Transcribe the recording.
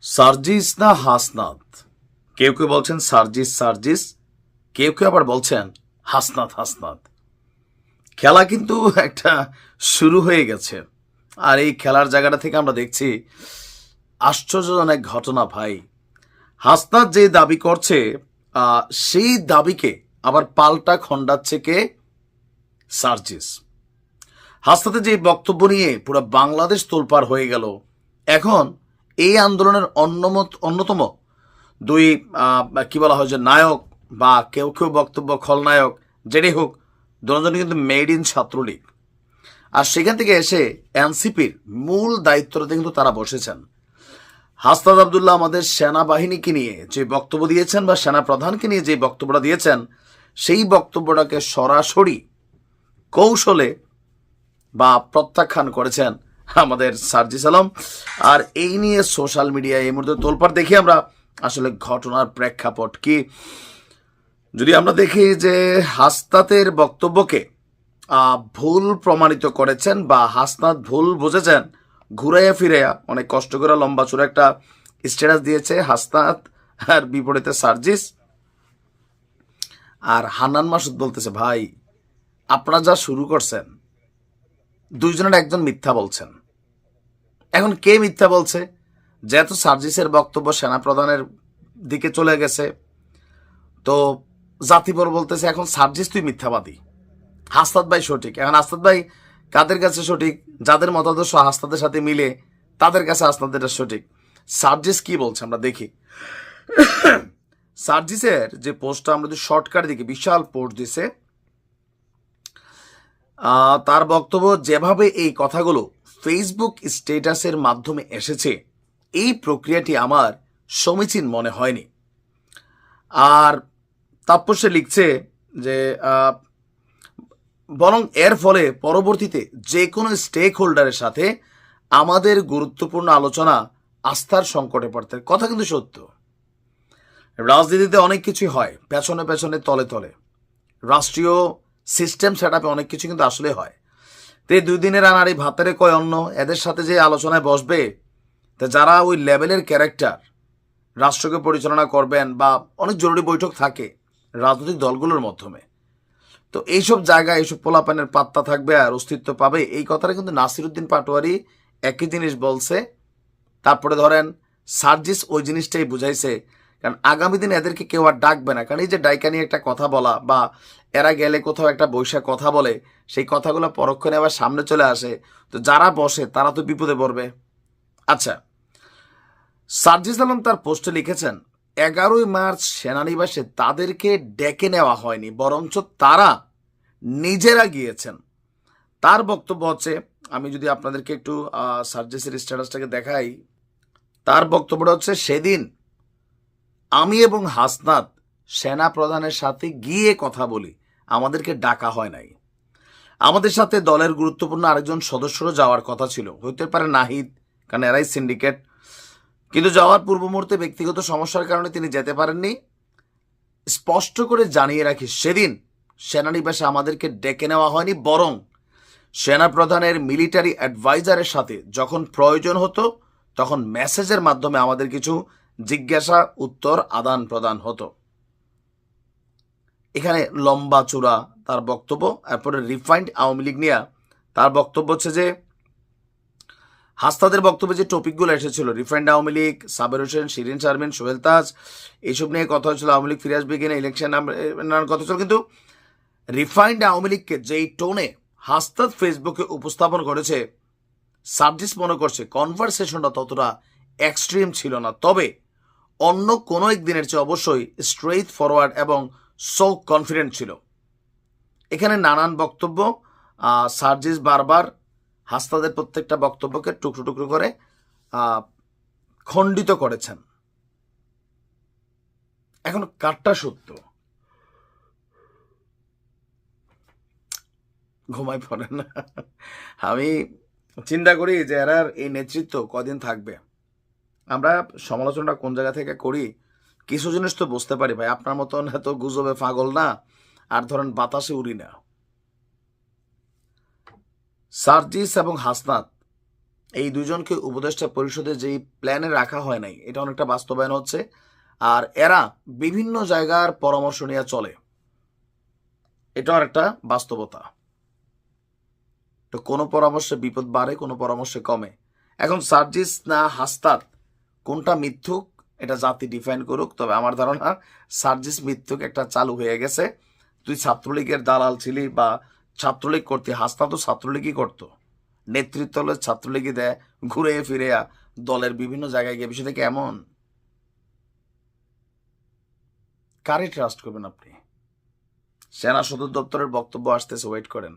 সার্জিস না হাসনাত? কেউ কেউ বলছেন সার্জিস সার্জিস। কেউ কেউ আবার বলছেন হাসনাত হাসনাত। খেলা কিন্তু একটা শুরু হয়ে গেছে। আর এই খেলার জায়গাটা থেকে আমরা দেখছি, আশ্চর্যজনক ঘটনা ভাই। হাসনাত যে দাবি করছে সেই দাবিকে আবার পাল্টা খণ্ডাচ্ছে কে? সার্জিস। হাসনাতের যে বক্তব্য নিয়ে পুরো বাংলাদেশ তোলপার হয়ে গেল। এখন এই আন্দোলনের অন্যমত, অন্যতম দুই কি বলা হয় যে নায়ক বা কেউ কেউ বক্তব্য খলনায়ক, যেটাই হোক দুজনই কিন্তু মেড ইন ছাত্রলীগ। আর সেখান থেকে এসে এনসিপির মূল দায়িত্বটাতে কিন্তু তারা বসেছেন। হাসনাদ আবদুল্লাহ আমাদের সেনাবাহিনীকে নিয়ে যে বক্তব্য দিয়েছেন বা সেনা প্রধানকে নিয়ে যে বক্তব্যটা দিয়েছেন, সেই বক্তব্যটাকে সরাসরি কৌশলে বা প্রত্যাখ্যান করেছেন আমাদের সার্জিস আলম। আর এই নিয়ে সোশ্যাল মিডিয়ায় এই মুহূর্তে তোলপাড় দেখি আমরা আসলে ঘটনার প্রেক্ষাপট কি। যদি আমরা দেখি যে হাসনাতের বক্তব্যকে ভুল প্রমাণিত করেছেন বা হাসনাত ভুল বুঝেছেন, ঘুরাইয়া ফিরাইয়া অনেক কষ্ট করে লম্বা চূড়া একটা স্ট্যাটাস দিয়েছে হাসনাত আর বিপরীতে সার্জিস। আর হান্নান মাসুদ বলতেছে, ভাই, আপনারা যা শুরু করছেন, দুইজনের একজন মিথ্যা বলছেন। এখন কে মিথ্যা বলছে? যেহেতু সার্জিসের বক্তব্য সেনাপ্রধানের দিকে চলে গেছে, তো জাতিবর বলতেছে, এখন সার্জিস তুই মিথ্যাবাদী। হাস্তাদ ভাই সঠিক। এখন হাস্তাদ ভাই কাদের কাছে সঠিক? যাদের মতাদর্শ হাস্তাদের সাথে মিলে, তাদের কাছে হাস্তাদের সঠিক। সার্জিস কি বলছে আমরা দেখি। সার্জিসের যে পোস্টটা আমরা যদি শর্টকাট দেখি, বিশাল পোস্ট দিছে তার বক্তব্য যেভাবে এই কথাগুলো ফেসবুক স্টেটাসের মাধ্যমে এসেছে। এই প্রক্রিয়াটি আমার সমীচীন মনে হয়নি। আর তারপর সে লিখছে যে বরং এর ফলে পরবর্তীতে যে কোনো স্টেক হোল্ডারের সাথে আমাদের গুরুত্বপূর্ণ আলোচনা আস্থার সংকটে পড়তে। কথা কিন্তু সত্য। রাজনীতিতে অনেক কিছুই হয়, পেছনে পেছনে, তলে তলে। রাষ্ট্রীয় সিস্টেম সেট অনেক কিছু কিন্তু আসলে হয়। তো এই দুই দিনের আনার এই ভাতেরে কয় অন্য এদের সাথে যে আলোচনায় বসবে, তো যারা ওই লেভেলের ক্যারেক্টার, রাষ্ট্রকে পরিচালনা করবেন বা অনেক জরুরি বৈঠক থাকে রাজনৈতিক দলগুলোর মাধ্যমে। তো এইসব জায়গায় এইসব পোলাপানের পাত্তা থাকবে আর অস্তিত্ব পাবে, এই কথাটা কিন্তু নাসিরুদ্দিন পাটোয়ারি একই জিনিস বলছে। তারপরে ধরেন, সার্জিস ওই জিনিসটাই বুঝাইছে, কারণ আগামী দিনে এদেরকে কেউ আর ডাকবে না, কারণ এই যে ডাইকা নিয়ে একটা কথা বলা বা এরা গেলে কোথাও একটা বৈশাখ কথা বলে, সেই কথাগুলো পরক্ষণে আবার সামনে চলে আসে। তো যারা বসে, তারা তো বিপদে পড়বে। আচ্ছা সার্জিস আলম তার পোস্টে লিখেছেন, এগারোই মার্চ সেনানিবাসে তাদেরকে ডেকে নেওয়া হয়নি, বরঞ্চ তারা নিজেরা গিয়েছেন। তার বক্তব্য হচ্ছে, আমি যদি আপনাদেরকে একটু সার্জিসের স্ট্যাটাসটাকে দেখাই, তার বক্তব্যটা হচ্ছে, সেদিন আমি এবং হাসনাত সেনা প্রধানের সাথে গিয়ে কথা বলি। আমাদেরকে ডাকা হয় নাই। আমাদের সাথে দলের গুরুত্বপূর্ণ আরেকজন সদস্যরও যাওয়ার কথা ছিল। হইতে পারে নাহিদ, কারণ এরাই সিন্ডিকেট। কিন্তু যাওয়ার পূর্ব মুহূর্তে ব্যক্তিগত সমস্যার কারণে তিনি যেতে পারেননি। স্পষ্ট করে জানিয়ে রাখি, সেদিন সেনানিবাসে আমাদেরকে ডেকে নেওয়া হয়নি, বরং সেনাপ্রধানের মিলিটারি অ্যাডভাইজারের সাথে যখন প্রয়োজন হতো, তখন মেসেজের মাধ্যমে আমাদের কিছু জিজ্ঞাসা, উত্তর আদান প্রদান হতো। এখানে লম্বা চূড়া তার বক্তব্য, এরপরে রিফাইন্ড আওয়ামী লীগ নিয়ে তার বক্তব্য হচ্ছে যে, হাস্তাদের বক্তব্যে যে টপিকগুলো এসেছিল রিফাইন্ড আওয়ামী লীগ, সাবের হোসেন, শিরিন শারমিন, সোহেল তাজ এইসব নিয়ে কথা হচ্ছিল আওয়ামী লীগ ফিরে আসবে কিনা ইলেকশন নানান কথা ছিল কিন্তু রিফাইন্ড আওয়ামী লীগকে যেই টোনে হাস্তাদ ফেসবুকে উপস্থাপন করেছে, সার্জিস মনে করছে কনভারসেশনটা ততটা এক্সট্রিম ছিল না। তবে অন্য কোনো একদিনের চেয়ে অবশ্যই স্ট্রেইট ফরওয়ার্ড এবং সো কনফিডেন্ট ছিল। এখানে নানান বক্তব্য সার্জিস বারবার হাস্তাদের প্রত্যেকটা বক্তব্যকে টুকরো টুকরো করে খণ্ডিত করেছেন। এখন কারটা সত্য? ঘুমাই পড়ে না। আমি চিন্তা করি যে এরার এই নেতৃত্ব কদিন থাকবে। আমরা সমালোচনাটা কোন জায়গা থেকে করি কিছু জিনিস তো বুঝতে পারি ভাই, আপনার মতন এত গুজবে পাগল না, আর ধরেন বাতাসে উড়ি না। সার্জিস এবং হাসনাত, এই দুজনকে উপদেষ্টা পরিষদে যেই প্ল্যানে রাখা হয় নাই, এটা অনেকটা বাস্তবায়ন হচ্ছে, আর এরা বিভিন্ন জায়গার পরামর্শ নিয়ে চলে। এটাও একটা বাস্তবতা। তো কোনো পরামর্শে বিপদ বাড়ে, কোনো পরামর্শে কমে। এখন সার্জিস না হাস্তাত কোনটা মিথ্যুক এটা জাতি ডিফাইন করুক, তবে আমার ধারণা সার্জিস মিথ্যুক একটা চালু হয়ে গেছে। তুই ছাত্রলীগের দালাল ছিলি বা ছাত্রলীগ করতে হাস্তা তো ছাত্রলীগই করতো। নেতৃত্ব হলে ছাত্রলীগই দেয়, ঘুরে ফিরে দলের বিভিন্ন জায়গায় গিয়ে। বিষয়টা কেমন কারে ট্রাস্ট করবেন আপনি? সেনা সদর দপ্তরের বক্তব্য আসতেছে ওয়েট করেন।